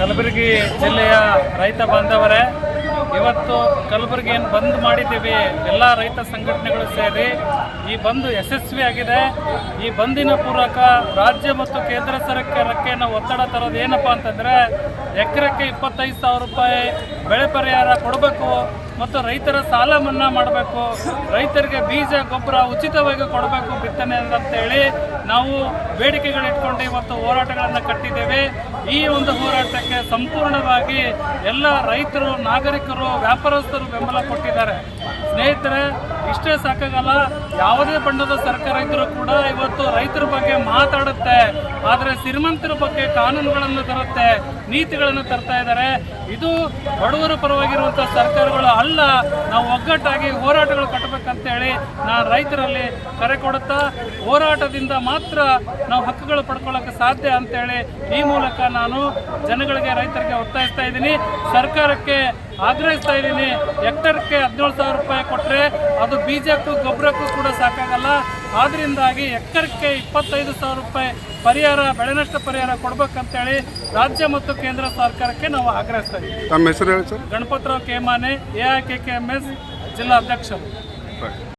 ಕಲಬುರಗಿ ಜಿಲ್ಲೆಯ ರೈತ ಬಾಂಧವರೇ, ಇವತ್ತು ಕಲಬುರಗಿಯನ್ನು ಬಂದ್ ಮಾಡಿದ್ದೀವಿ. ಎಲ್ಲ ರೈತ ಸಂಘಟನೆಗಳು ಸೇರಿ ಈ ಬಂದು ಯಶಸ್ವಿಯಾಗಿದೆ ಈ ಬಂದಿನ ಪೂರ್ವಕ ರಾಜ್ಯ ಮತ್ತು ಕೇಂದ್ರ ಸರ್ಕಾರಕ್ಕೆ ನಾವು ಒತ್ತಡ ತರೋದು ಏನಪ್ಪ ಅಂತಂದರೆ, ಎಕರೆಕ್ಕೆ ಇಪ್ಪತ್ತೈದು ಸಾವಿರ ರೂಪಾಯಿ ಬೆಳೆ ಪರಿಹಾರ ಕೊಡಬೇಕು. ಮತ್ತು ರೈತರ ಸಾಲ ಮನ್ನಾ ಮಾಡಬೇಕು, ರೈತರಿಗೆ ಬೀಜ, ಗೊಬ್ಬರ ಉಚಿತವಾಗಿ ಕೊಡಬೇಕು ಬಿತ್ತನೆ ಅಂತೇಳಿ ನಾವು ಬೇಡಿಕೆಗಳು ಇಟ್ಕೊಂಡು ಇವತ್ತು ಹೋರಾಟಗಳನ್ನು ಕಟ್ಟಿದ್ದೇವೆ. ಈ ಒಂದು ಹೋರಾಟಕ್ಕೆ ಸಂಪೂರ್ಣವಾಗಿ ಎಲ್ಲ ರೈತರು, ನಾಗರಿಕರು, ವ್ಯಾಪಾರಸ್ಥರು ಬೆಂಬಲ ಕೊಟ್ಟಿದ್ದಾರೆ. ಸ್ನೇಹಿತರೆ ಇಷ್ಟೇ ಸಾಕಾಗಲ್ಲ. ಯಾವುದೇ ಬಣ್ಣದ ಸರ್ಕಾರ ಇದ್ದರೂ ಕೂಡ ಇವತ್ತು ರೈತರ ಬಗ್ಗೆ ಮಾತಾಡುತ್ತೆ. ಆದರೆ ಶ್ರೀಮಂತರ ಬಗ್ಗೆ ಕಾನೂನುಗಳನ್ನು ತರುತ್ತೆ, ನೀತಿಗಳನ್ನು ತರ್ತಾ ಇದ್ದಾರೆ ಇದು ಬಡವರ ಪರವಾಗಿರುವಂಥ ಸರ್ಕಾರಗಳು ಅಲ್ಲ. ನಾವು ಒಗ್ಗಟ್ಟಾಗಿ ಹೋರಾಟಗಳು ಕಟ್ಟಬೇಕಂತೇಳಿ ನಾನು ರೈತರಲ್ಲಿ ಕರೆ ಕೊಡುತ್ತಾ, ಹೋರಾಟದಿಂದ ಮಾತ್ರ ನಾವು ಹಕ್ಕುಗಳು ಪಡ್ಕೊಳ್ಳೋಕೆ ಸಾಧ್ಯ ಅಂತೇಳಿ ಈ ಮೂಲಕ ನಾನು ಜನಗಳಿಗೆ, ರೈತರಿಗೆ ಒತ್ತಾಯಿಸ್ತಾ ಇದ್ದೀನಿ. ಸರ್ಕಾರಕ್ಕೆ ಆಗ್ರಹಿಸ್ತಾ ಇದ್ದೀನಿ. ಹೆಕ್ಟರ್ಗೆ ಹದಿನೇಳು ಸಾವಿರ ರೂಪಾಯಿ ಕೊಟ್ಟರೆ ಅದು ಬೀಜಕ್ಕೂ ಗೊಬ್ಬರಕ್ಕೂ ಕೂಡ ಸಾಕಾಗಲ್ಲ. ಆದ್ದರಿಂದಾಗಿ ಎಕ್ಟರ್ಕ್ಕೆ ಇಪ್ಪತ್ತೈದು ಸಾವಿರ ರೂಪಾಯಿ ಪರಿಹಾರ ಬೆಳೆ ನಷ್ಟ ಪರಿಹಾರ ಕೊಡ್ಬೇಕಂತೇಳಿ ರಾಜ್ಯ ಮತ್ತು ಕೇಂದ್ರ ಸರ್ಕಾರಕ್ಕೆ ನಾವು ಆಗ್ರಹಿಸ್ತಾ ಇದ್ದೀವಿ. ತಮ್ಮ ಹೆಸರು ಹೇಳಿ sir? Ganapatrao Kemane A I K K M S ಜಿಲ್ಲಾ ಅಧ್ಯಕ್ಷರು.